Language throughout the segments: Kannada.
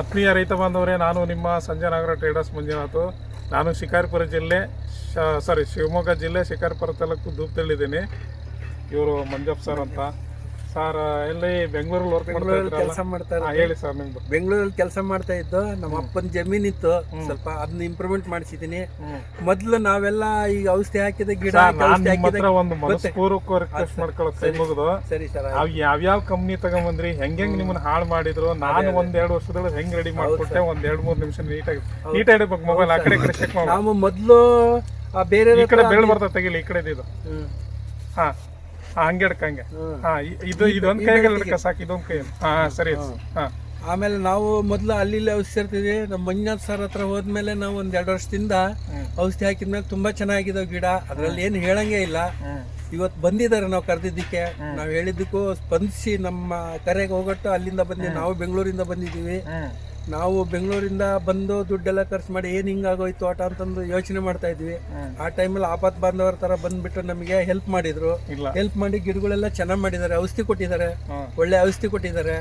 ಆತ್ಮೀಯ ರೈತ ಬಾಂಧವರೇ, ನಾನು ನಿಮ್ಮ ಸಂಜಯ ನಾಗರ ಟ್ರೇಡರ್ಸ್ ಮಂಜುನಾಥ್. ನಾನು ಶಿಕಾರಿಪುರ ಜಿಲ್ಲೆ ಸಾರಿ ಶಿವಮೊಗ್ಗ ಜಿಲ್ಲೆ ಶಿಕಾರಿಪುರ ತಾಲೂಕು ಧೂಪದಲ್ಲಿದ್ದೀನಿ ಇವರು ಮಂಜಪ್ಪ ಸರ್ ಅಂತ. ಸರ್ ಎಲ್ಲಿ ಬೆಂಗಳೂರಲ್ಲಿ ವರ್ಕ್ ಮಾಡ್ತಾ ಕೆಲಸ? ಮಾಡ್ತಾ ಇರೋದು. ಹೇಳಿ ಸರ್ ನಿಮ್ದು. ಬೆಂಗಳೂರಲ್ಲಿ ಕೆಲಸ ಮಾಡ್ತಾ ಇದ್ದು ನಮ್ಮ ಅಪ್ಪನ ಜಮೀನ್ ಇತ್ತು. ಸ್ವಲ್ಪ ಅದನ್ನ ಇಂಪ್ರೂವ್ಮೆಂಟ್ ಮಾಡಿಸಿದೀನಿ. ಮೊದ್ಲು ನಾವೆಲ್ಲ ಈಗ ಔಷಧಿ ಹಾಕಿದ ಗಿಡ ಸರ್ ನಾನು ಔಷಧಿ ನಿಮ್ಮ ಹಾಕಿದ ಹತ್ರ ಒಂದು ಮನಸ್ಪೂರ್ವಕ ರಿಕ್ವೆಸ್ಟ್ ಮಾಡ್ಕೊಳ್ಳೋಕೆ ಕೈ ಮುಗಿದು. ಸರಿ ಸರ್ ಅವ್ ಯಾವ್ಯಾವ ಕಂಪ್ನಿ ತಗೊಂಬಂದ್ರಿ? ಹೆಂಗ್ ಹೆಂಗ್ ನಿಮ್ಮನ್ನ ಹಾಳು ಮಾಡಿದ್ರು? ನಾನು ಒಂದ್ ಎರಡು ವರ್ಷದೊಳಗೆ ಹೆಂಗ್ ರೆಡಿ ಮಾಡ್ಕೊಟ್ಟೆ? ಒಂದ್ ಎರಡ್ ಮೂರ್ ನಿಮಿಷ ನೀಟಾಗಿ ನೀಟ್ ಇಡ್ಬೇಕು ಮೊಬೈಲ್ ಆ ಕಡೆ ಈ ಕಡೆ ಚೆಕ್ ಮಾಡಿ ನಾವು ಮೊದ್ಲು ಆ ಬೇರೆ ಈ ಕಡೆ ಬೆಳ್ ಬರ್ತಾ ತೆಗಿಲಿ ಈ ಕಡೆ ಇದು. ಹಾ. ಹಂಗೆ ಹಂಗೆ. ಹಾ ಇದು ಇದೊಂದ್ ಕೈಗೆ ಹಿಡ್ಕ ಸಾಕು ಇದೊಂದ್ ಕೈ ಹಾ ಸರಿ ಹಾ. ಆಮೇಲೆ ನಾವು ಮೊದಲು ಅಲ್ಲಿ ಇಲ್ಲಿ ಔಷಧಿ ಇರ್ತಿದ್ವಿ ನಮ್ಮ ಮಂಜುನಾಥ್ ಸರ್ ಹತ್ರ ಹೋದ್ಮೇಲೆ ನಾವು ಒಂದ್ ಎರಡು ವರ್ಷದಿಂದ. ಔಷಧಿ ಹಾಕಿದ್ಮೇಲೆ ತುಂಬಾ ಚೆನ್ನಾಗಿದಾವ್ ಗಿಡ. ಅದ್ರಲ್ಲಿ ಏನು ಹೇಳಂಗೆ ಇಲ್ಲ. ಇವತ್ತು ಬಂದಿದ್ದಾರೆ ನಾವು ಕರೆದಿದ್ದಕ್ಕೆ. ನಾವು ಹೇಳಿದ್ದಕ್ಕೂ ಸ್ಪಂದಿಸಿ ನಮ್ಮ ಕರೆಗೆ ಹೋಗಟ್ಟು ಅಲ್ಲಿಂದ ಬಂದಿ ನಾವು ಬೆಂಗಳೂರಿಂದ ಬಂದಿದ್ದೀವಿ. ನಾವು ಬೆಂಗಳೂರಿಂದ ಬಂದು ದುಡ್ಡೆಲ್ಲ ಖರ್ಚು ಮಾಡಿ ಏನು ಹಿಂಗಾಗೋಯ್ತು ಆಟ ಅಂತಂದು ಯೋಚನೆ ಮಾಡ್ತಾ ಇದ್ವಿ. ಆ ಟೈಮಲ್ಲಿ ಆಪತ್ ಬಾಂಧವರ ತರ ಬಂದ್ಬಿಟ್ಟು ನಮಗೆ ಹೆಲ್ಪ್ ಮಾಡಿದ್ರು. ಹೆಲ್ಪ್ ಮಾಡಿ ಗಿಡಗಳೆಲ್ಲ ಚೆನ್ನಾಗಿ ಮಾಡಿದ್ದಾರೆ. ಔಷಧಿ ಕೊಟ್ಟಿದ್ದಾರೆ. ಒಳ್ಳೆ ಔಷಧಿ ಕೊಟ್ಟಿದ್ದಾರೆ.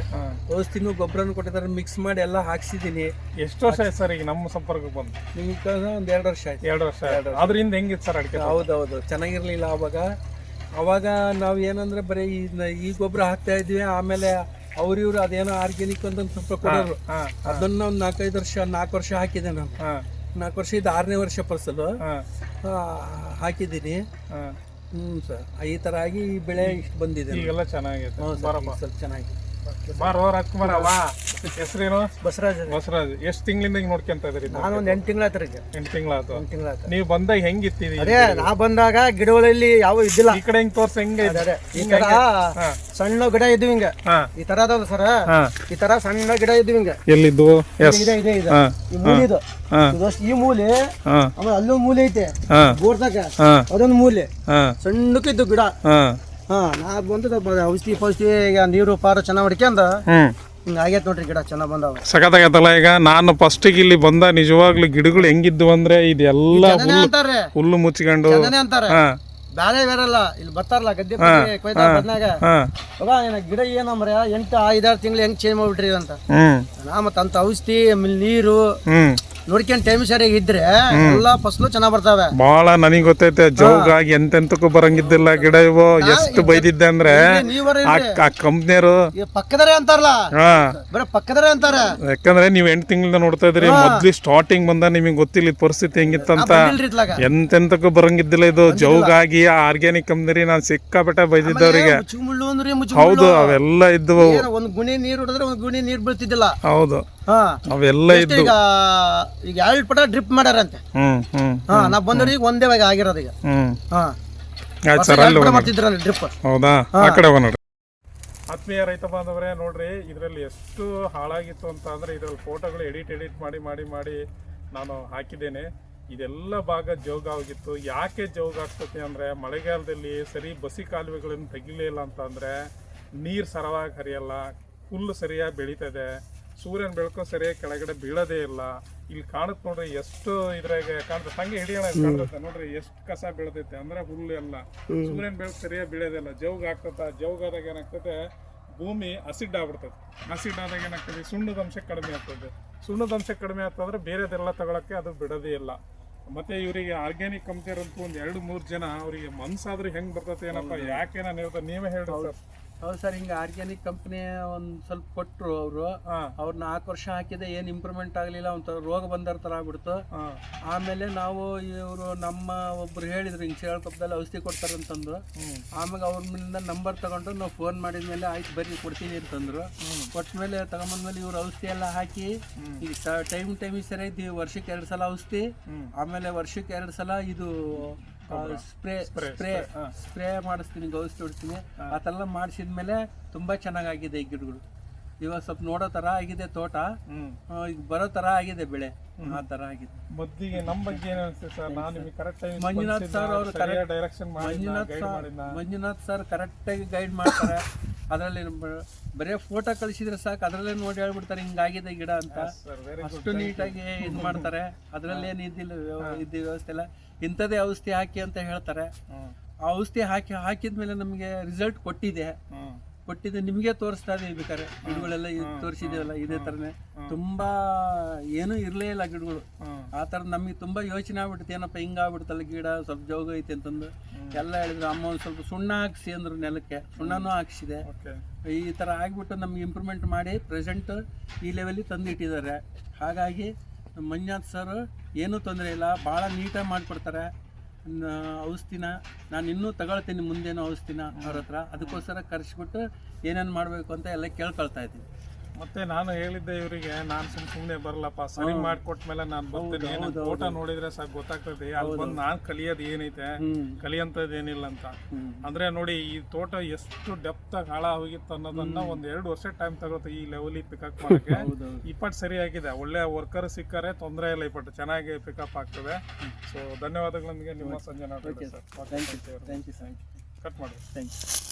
ಔಷಧಿನೂ ಗೊಬ್ಬರನು ಕೊಟ್ಟಿದ್ದಾರೆ. ಮಿಕ್ಸ್ ಮಾಡಿ ಎಲ್ಲ ಹಾಕ್ಸಿದೀನಿ ಎಷ್ಟು ವರ್ಷ ಆಯ್ತು ಸರ್ ಈಗ ನಮ್ಮ ಸಂಪರ್ಕಕ್ಕೆ ಬಂದು? ನಿಮ್ಗೆ ಒಂದ್ ಎರಡು ವರ್ಷ ಆಯ್ತು. ಎರಡು ವರ್ಷ ಅದರಿಂದ ಹೆಂಗಿತ್ತು ಸರ್ ಅಡಿಕೆ ಹೌದೌದು. ಚೆನ್ನಾಗಿರ್ಲಿಲ್ಲ ಅವಾಗ. ಅವಾಗ ನಾವು ಏನಂದ್ರೆ ಬರೀ ಈ ಈ ಗೊಬ್ಬರ ಹಾಕ್ತಾ ಇದ್ವಿ. ಆಮೇಲೆ ಅವ್ರ ಇವ್ರು ಅದೇನೋ ಆರ್ಗ್ಯಾನಿಕ್ ಅಂತ ಸ್ವಲ್ಪ ಕೊಡೋರು. ಅದನ್ನ ಒಂದು ನಾಲ್ಕೈದು ವರ್ಷ ನಾಲ್ಕು ವರ್ಷ ಹಾಕಿದೆ ನಾನು. ನಾಲ್ಕು ವರ್ಷ ಇದು ಆರನೇ ವರ್ಷ ಫಸಲು. ಹಾಕಿದ್ದೀನಿ. ಹಾ. Hmm sir. ಈ ತರ ಆಗಿ ಈ ಬೆಳೆ ಇಷ್ಟು ಬಂದಿದೆ ಈಗೆಲ್ಲ ಚೆನ್ನಾಗಿದೆ ಸ್ವಲ್ಪ ಚೆನ್ನಾಗಿ ಬಾರೋ ರಾಜ್ಕುಮಾರ್ ಅವ ಹೆಸರೇನು? ಬಸರಾಜ್ ಬಸವರಾಜ್. ಎಷ್ಟು ತಿಂಗಳಿಂದ ಹಿಂಗ್ ನೋಡ್ಕೊಂತ ಇದ್ರಿ ನಾನು ಒಂದು ಎಂಟು ತಿಂಗಳ ಹತ್ರ ಎಂಟು ತಿಂಗಳಾಯ್ತು ಎಂಟು ತಿಂಗಳ ಹತ್ರ ನೀವು ಬಂದಾಗ ಹೆಂಗಿತ್ತೀವಿ ಅದೇ ನಾ ಬಂದಾಗ ಗಿಡಗಳಲ್ಲಿ ಯಾವ ಇದ್ದಿಲ್ಲ. ಈ ಕಡೆ ಹೆಂಗ್ ತೋರ್ಸ ಹೆಂಗೆ ಇದೆ? ಅದೇ. ಈ ಹಿಂಗ್ ತರ ಸಣ್ಣ ಗಿಡ ಇದ್ವಿ ಹಿಂಗ. ಈ ತರ ಅದಾವ ಸರ? ಈ ತರ ಸಣ್ಣ ಗಿಡ ಇದ್ವಿ ಹಿಂಗ. ಎಲ್ಲಿದ್ದು ಇದೆ ಇದೆ ಇದೆ ಈ ಮೂಲೆ ಇದು. ಈ ಮೂಲೆ ಆಮೇಲೆ ಅಲ್ಲೊಂದು ಮೂಲೆ ಐತೆ. ಗೋಡ್ದಾಗ ಅದೊಂದು ಮೂಲೆ. ಸಣ್ಣಕ್ಕಿದ್ದು ಗಿಡ. ಹಾ ನಾ ಬಂದು ಔಷಧಿ ಪೌಷಧಿ ಈಗ ನೀರು ಪಾರು ಚೆನ್ನಾಗಿ ಹೊಡ್ಕೊಂಡ ಹ್ಮ್. ಹಿಂಗ ಆಗೈತೆ ನೋಡ್ರಿ ಗಿಡ ಚೆನ್ನಾಗಿ ಬಂದಾವ. ಸಖತ್ತಾಗತ್ತಲ್ಲ ಈಗ ನಾನು ಫಸ್ಟಿಗೆ ಇಲ್ಲಿ ಬಂದ ನಿಜವಾಗ್ಲೂ ಗಿಡಗಳು ಹೆಂಗಿದ್ವು ಅಂದ್ರೆ ಇದೆಲ್ಲ ಅಂತಾರೆ. ಹುಲ್ಲು ಮುಚ್ಕೊಂಡು ಬೇರೆ ಅಂತಾರೆ. ಹಾ. ಬ್ಯಾರೆ ಬೇರೆಲ್ಲ ಇಲ್ಲಿ ಬರ್ತಾರಲ್ಲ ಗದ್ದೆ ಪದ್ದೆ ಕೊಯ್ತಾ ಬಂದಾಗ ಹಾ ಏನ ಗಿಡ ಏನಂದ್ರೆ ಎಂಟು ಐದಾರು ತಿಂಗಳು ಹೆಂಗ್ ಚೇಂಜ್ ಮಾಡ್ಬಿಟ್ರಿ ಅಂತ. ಹ್ಮ್. ನಾ ಮತ್ತೆ ಅಂತ ಔಷಧಿ ಆಮೇಲೆ ನೀರು. ಹ್ಮ್. ನೋಡ್ಕೊಂಡ್ ಟೈಮ್ ಸರಿಯಾಗಿ ಇದ್ರೆ ಎಲ್ಲಾ ಫಸಲು ಚೆನ್ನಾಗ್ ಬರ್ತಾವೆ. ಬಹಳ ನನಗ್ ಗೊತ್ತೈತೆ ಜೌಗಾಗಿ ಎಂತೆಂತಕ್ಕೂ ಬರಂಗಿದ್ದಿಲ್ಲ ಗಿಡ ಇವು. ಎಷ್ಟು ಬೈದಿದ್ದೆ ಅಂದ್ರೆ ಆ ಕಂಪ್ನಿಯರು ಪಕ್ಕದರೆ ಅಂತಾರಲ್ಲ? ಹಾ. ಬರೀ ಪಕ್ಕದರೆ ಅಂತಾರ. ಯಾಕಂದ್ರೆ ನೀವ್ ಎಂಟು ತಿಂಗಳಿಂದ ನೋಡ್ತಾ ಇದ್ರಿ ಮೊದ್ಲು ಸ್ಟಾರ್ಟಿಂಗ್ ಬಂದ ನಿಮಗೆ ಗೊತ್ತಿಲ್ಲ ಪರಿಸ್ಥಿತಿ ಹೆಂಗಿತ್ತಂತ. ಎಂತೆಂತಕ್ಕೂ ಬರಂಗಿದ್ದಿಲ್ಲ ಇದು. ಜೌಗಾಗಿ ಆರ್ಗ್ಯಾನಿಕ್ ಕಂಪ್ನಿ ನಾನು ಸಿಕ್ಕಾಪಟ್ಟೆ ಬೈದಿದ್ದವರಿಗೆ. ಹೌದು ಅವೆಲ್ಲ ಇದ್ವು. ಏನೋ ಒಂದ್ ಗುಣಿ ನೀರ್ ಹೊಡೆದ್ರೆ ಒಂದ್ ಗುಣಿ ನೀರ್ ಬೀಳ್ತಿದ್ದಿಲ್ಲ. ಹೌದು. ಹಾ. ಅವೆಲ್ಲ ಇದ್ವು ಈಗ ಈಗ ಎರಡು ಪಟ ಡ್ರಿಪ್ ಮಾಡ್ಯಾರಂತೆ. ಹ್ಮ್ ಹ್ಮ್ ಹಾ ನಾ ಬಂದವ್ರಿಗೆ ಒಂದೇ ವಾಗ ಆಗಿರೋದು ಈಗ. ಹ್ಮ್. ಹಾ. ಆಯ್ತು ಸರ್ ಅಲ್ಲಿ ಮಾಡ್ತಿದ್ರಲ್ಲ ಡ್ರಿಪ್ ಹೌದಾ? ಆ ಕಡೆ ಹೋಗೋಣ ನೋಡ್ರಿ. ಆತ್ಮೀಯ ರೈತ ಬಾಂಧವರೇ ನೋಡ್ರಿ ಇದರಲ್ಲಿ ಎಷ್ಟು ಹಾಳಾಗಿತ್ತು ಅಂತ ಅಂದ್ರೆ ಇದರಲ್ಲಿ ಫೋಟೋಗಳು ಎಡಿಟ್ ಎಡಿಟ್ ಮಾಡಿ ಮಾಡಿ ಮಾಡಿ ನಾನು ಹಾಕಿದ್ದೇನೆ. ಇದೆಲ್ಲ ಭಾಗ ಜೋಗ ಆಗಿತ್ತು. ಯಾಕೆ ಜೋಗ ಆಗ್ತತಿ ಅಂದ್ರೆ ಮಳೆಗಾಲದಲ್ಲಿ ಸರಿ ಬಸಿ ಕಾಲುವೆಗಳನ್ನು ತೆಗಿಲಿಲ್ಲ ಅಂತ ಅಂದ್ರೆ ನೀರು ಸರವಾಗಿ ಹರಿಯಲ್ಲ ಹುಲ್ಲು ಸರಿಯಾಗಿ ಬೆಳೀತದೆ. ಸೂರ್ಯನ ಬೆಳಕು ಸರಿಯಾಗಿ ಕೆಳಗಡೆ ಬೀಳೋದೇ ಇಲ್ಲ. ಇಲ್ಲಿ ಕಾಣುತ್ತೆ ನೋಡ್ರಿ ಎಷ್ಟು ಇದ್ರಾಗ ಕಾಣುತ್ತೆ. ಹಂಗೆ ಹಿಡಿಯೋಣ ಕಾಣುತ್ತೆ. ನೋಡ್ರಿ ಎಷ್ಟು ಕಸ ಬೀಳ್ತೈತೆ ಅಂದ್ರೆ ಹುಲ್ಲು ಎಲ್ಲ. ಸೂರ್ಯನ ಬೆಳಕು ಸರಿಯಾಗಿ ಬೀಳೋದಿಲ್ಲ ಜೌಗ್ ಆಗ್ತದ ಜೌಗ್ ಆದಾಗ ಏನಾಗ್ತದೆ ಭೂಮಿ ಅಸಿಡ್ ಆಗ್ಬಿಡ್ತದೆ ಅಸಿಡ್ ಆದಾಗ ಏನಾಗ್ತದೆ ಸುಣ್ಣದ ಅಂಶ ಕಡಿಮೆ ಆಗ್ತದೆ ಸುಣ್ಣದ ಅಂಶ ಕಡಿಮೆ ಆಗ್ತದ್ರೆ ಬೇರೆದೆಲ್ಲ ತಗೊಳಕ್ಕೆ ಅದು ಬಿಡೋದೇ ಇಲ್ಲ. ಮತ್ತೆ ಇವರಿಗೆ ಆರ್ಗ್ಯಾನಿಕ್ ಕಂಪ್ನಿಯರ್ ಅಂತ ಒಂದು ಎರಡು ಮೂರು ಜನ ಅವರಿಗೆ ಮನ್ಸಾದ್ರೆ ಹೆಂಗ್ ಬರ್ತದೆ ಏನಪ್ಪ? ಯಾಕೆ ನಾನು ಹೇಳ್ತಾರೆ ನೀವೇ ಹೇಳಿ ಹೌದು ಸರ್ ಹಿಂಗೆ ಆರ್ಗ್ಯಾನಿಕ್ ಕಂಪ್ನಿ ಒಂದು ಸ್ವಲ್ಪ ಕೊಟ್ಟರು ಅವರು. ಅವ್ರು ನಾಲ್ಕು ವರ್ಷ ಹಾಕಿದೆ ಏನು ಇಂಪ್ರೂವ್ಮೆಂಟ್ ಆಗಲಿಲ್ಲ ಒಂಥರ ರೋಗ ಬಂದರ ಥರ ಆಗ್ಬಿಡ್ತು. ಆಮೇಲೆ ನಾವು ಇವರು ನಮ್ಮ ಒಬ್ರು ಹೇಳಿದ್ರು ಹಿಂಗೆ ಸೇಳ್ಕೊಪ್ಪದಲ್ಲಿ ಔಷಧಿ ಕೊಡ್ತಾರೆ ಅಂತಂದ್ರು. ಆಮೇಲೆ ಅವ್ರ ಮೇಲಿಂದ ನಂಬರ್ ತಗೊಂಡು ನಾವು ಫೋನ್ ಮಾಡಿದ್ಮೇಲೆ ಆಯ್ತು ಬರ್ರಿ ಕೊಡ್ತೀನಿ ಅಂತಂದ್ರು. ಕೊಟ್ಮೇಲೆ ತಗೊಂಬಂದ್ಮೇಲೆ ಇವ್ರು ಔಷಧಿ ಎಲ್ಲ ಹಾಕಿ ಈಗ ಟೈಮ್ ಟೈಮಿಗೆ ಸರಿಯಾಗಿ ವರ್ಷಕ್ಕೆ ಎರಡು ಸಲ ಔಷಧಿ. ಆಮೇಲೆ ವರ್ಷಕ್ಕೆ ಎರಡು ಸಲ ಇದು ಸ್ಪ್ರೇ ಸ್ಪ್ರೇ ಸ್ಪ್ರೇ ಮಾಡಿಸ್ತೀನಿ ಗೌಸ್ ಹೊಡ್ತೀನಿ ಅದೆಲ್ಲ ಮಾಡಿಸಿದ್ಮೇಲೆ ತುಂಬಾ ಚೆನ್ನಾಗಾಗಿದೆ ಈ ಗಿಡಗಳು. ಇವಾಗ ಸ್ವಲ್ಪ ನೋಡೋ ಥರ ಆಗಿದೆ ತೋಟ. ಈಗ ಬರೋ ಥರ ಆಗಿದೆ ಬೆಳೆ. ಆ ಥರ ಆಗಿದೆ. ಮದ್ದಿಗೆ ನಮ್ಮ ಬಗ್ಗೆ ಏನು ಅನ್ಸುತ್ತೆ ಸರ್? ನಾನು ನಿಮಗೆ ಕರೆಕ್ಟ್ ಮಂಜುನಾಥ್ ಸರ್ ಅವರು correct direction Manjunath sir Manjunath sir ಕರೆಕ್ಟಾಗಿ ಗೈಡ್ ಮಾಡ್ತಾರೆ. ಅದರಲ್ಲಿ ಬರೀ ಫೋಟೋ ಕಳಿಸಿದ್ರೆ ಸಾಕು ಅದರಲ್ಲೇ ನೋಡಿ ಹೇಳ್ಬಿಡ್ತಾರೆ ಹಿಂಗಾಗಿದೆ ಗಿಡ ಅಂತ. ಅಷ್ಟು ನೀಟಾಗಿ ಇದು ಮಾಡ್ತಾರೆ. ಅದರಲ್ಲಿ ಏನು ಇದ್ದಿಲ್ಲ ಇದ್ದ ವ್ಯವಸ್ಥೆ ಎಲ್ಲ ಇಂಥದೇ ಔಷಧಿ ಹಾಕಿ ಅಂತ ಹೇಳ್ತಾರೆ. ಆ ಔಷಧಿ ಹಾಕಿ ಹಾಕಿದ್ಮೇಲೆ ನಮಗೆ ರಿಸಲ್ಟ್ ಕೊಟ್ಟಿದೆ. ಕೊಟ್ಟಿದ್ದು ನಿಮಗೆ ತೋರಿಸ್ತಾ ಇದೆ ಬೇಕಾದ್ರೆ. ಗಿಡಗಳೆಲ್ಲ ತೋರಿಸಿದೇವಲ್ಲ ಇದೇ ಥರನೇ ತುಂಬಾ ಏನೂ ಇರಲೇ ಇಲ್ಲ ಗಿಡಗಳು. ಆ ಥರ ನಮಗೆ ತುಂಬಾ ಯೋಚನೆ ಆಗ್ಬಿಡುತ್ತೆ ಏನಪ್ಪ ಹಿಂಗಾಗ್ಬಿಡ್ತಲ್ಲ ಗಿಡ ಸ್ವಲ್ಪ ಜೋಗ ಐತೆ ಅಂತಂದು. ಎಲ್ಲ ಹೇಳಿದ್ರು ಅಮ್ಮ ಒಂದು ಸ್ವಲ್ಪ ಸುಣ್ಣ ಹಾಕ್ಸಿ ಅಂದರು ನೆಲಕ್ಕೆ. ಸುಣ್ಣನೂ ಹಾಕ್ಸಿದೆ. ಈ ಥರ ಆಗಿಬಿಟ್ಟು ನಮ್ಗೆ ಇಂಪ್ರೂವ್ಮೆಂಟ್ ಮಾಡಿ ಪ್ರೆಸೆಂಟ್ ಈ ಲೆವೆಲಿಗೆ ತಂದಿಟ್ಟಿದ್ದಾರೆ ಹಾಗಾಗಿ ಮಂಜಾತ್ ಮಂಜುನಾಥ್ ಸರ್ ಏನೂ ತೊಂದರೆ ಇಲ್ಲ ಭಾಳ ನೀಟಾಗಿ ಮಾಡಿಕೊಡ್ತಾರೆ. ಔಷಧಿನ ನಾನು ಇನ್ನೂ ತಗೊಳ್ತೀನಿ ಮುಂದೇನು ಔಷಧಿನ ಅವ್ರ ಹತ್ರ. ಅದಕ್ಕೋಸ್ಕರ ಕರೆಸ್ಬಿಟ್ಟು ಏನೇನು ಮಾಡಬೇಕು ಅಂತ ಎಲ್ಲ ಕೇಳ್ಕೊಳ್ತಾ ಇದ್ದೀನಿ. ಮತ್ತೆ ನಾನು ಹೇಳಿದ್ದೆ ಇವರಿಗೆ ನಾನು ಸುಮ್ ಸುಮ್ನೆ ಬರಲಪ್ಪ ಸರಿ ಮಾಡ್ಕೊಟ್ಮೇಲೆ ನಾನು ಬರ್ತೀನಿ. ಏನು ಫೋಟೋ ನೋಡಿದ್ರೆ ಸಾಕು ಗೊತ್ತಾಗ್ತದೆ. ಅಲ್ಲಿ ಬಂದು ನಾನ್ ಕಲಿಯೋದು ಏನೈತೆ? ಕಲಿಯಂಥದ್ದು ಏನಿಲ್ಲ ಅಂತ. ಅಂದ್ರೆ ನೋಡಿ ಈ ತೋಟ ಎಷ್ಟು ಡೆಪ್ತ್ ಹಾಳ ಹೋಗಿತ್ತು ಅನ್ನೋದನ್ನ ಒಂದ್ ಎರಡು ವರ್ಷ ಟೈಮ್ ತಗೋತ ಈ ಲೆವೆಲಿ ಪಿಕಪ್ ಮಾಡಕ್ಕೆ. ಇಪ್ಪಟ್ಟು ಸರಿಯಾಗಿದೆ ಒಳ್ಳೆ ವರ್ಕರ್ ಸಿಕ್ಕರೆ ತೊಂದರೆ ಇಲ್ಲ ಇಪ್ಪಟ್ಟು ಚೆನ್ನಾಗಿ ಪಿಕಪ್ ಆಗ್ತದೆ. ಸೊ ಧನ್ಯವಾದಗಳೊಂದಿಗೆ ನಿಮ್ಮ ಸಂಜೆ ನೋಡಿ ಸರ್. ಕಟ್ ಮಾಡಿ. Thank you